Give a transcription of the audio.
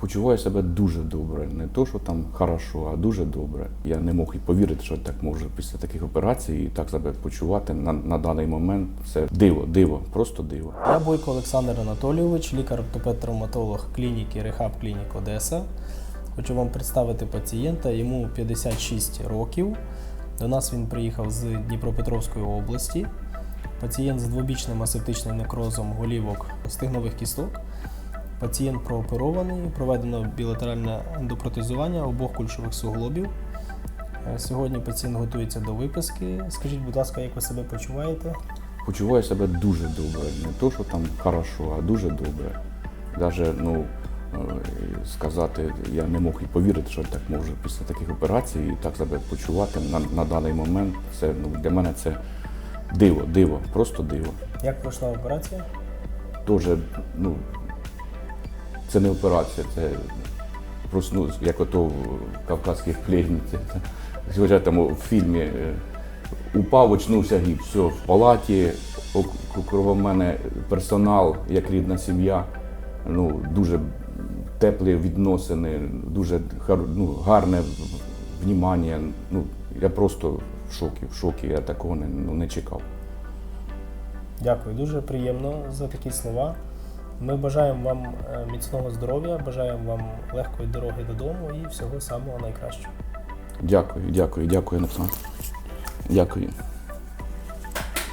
Почуваю себе дуже добре. Не то, що там хорошо, а дуже добре. Я не мог і повірити, що так можу після таких операцій і так себе почувати на, на даний момент. Це диво, диво, просто диво. Я Бойко Олександр Анатолійович, лікар-ортопед-травматолог клініки Рехаб Клінік Одеса. Хочу вам представити пацієнта. Йому 56 років. До нас він приїхав з Дніпропетровської області. Пацієнт з двобічним асептичним некрозом голівок стигнових кісток. Пацієнт прооперований, проведено білатеральне ендопротезування обох кульшових суглобів. Е, Сьогодні пацієнт готується до виписки. Скажіть, будь ласка, як ви себе почуваєте? Почуваю себе дуже добре. Не то, що там хорошо, а дуже добре. Даже, ну, е, сказати, я не мог і повірити, що так можу після таких операцій і так себе почувати на, на даний момент. Це ну, для мене це диво, диво, просто диво. Як пройшла операція? Тоже, ну, це не операція, це ну, як ото в кавказьких пленницях. Хоча там у фільмі е, упав, очнувся гіп, все, в палаті, около мене персонал, як рідна сім'я, ну, дуже теплі відносини, дуже ну, гарне внімання. Ну, я просто в шокі, в шокі, я такого не, ну, не чекав. Дякую, дуже приємно за такі слова. Ми бажаємо вам е, міцного здоров'я, бажаємо вам легкої дороги додому і всього самого найкращого. Дякую, дякую, дякую, Олександр. Дякую.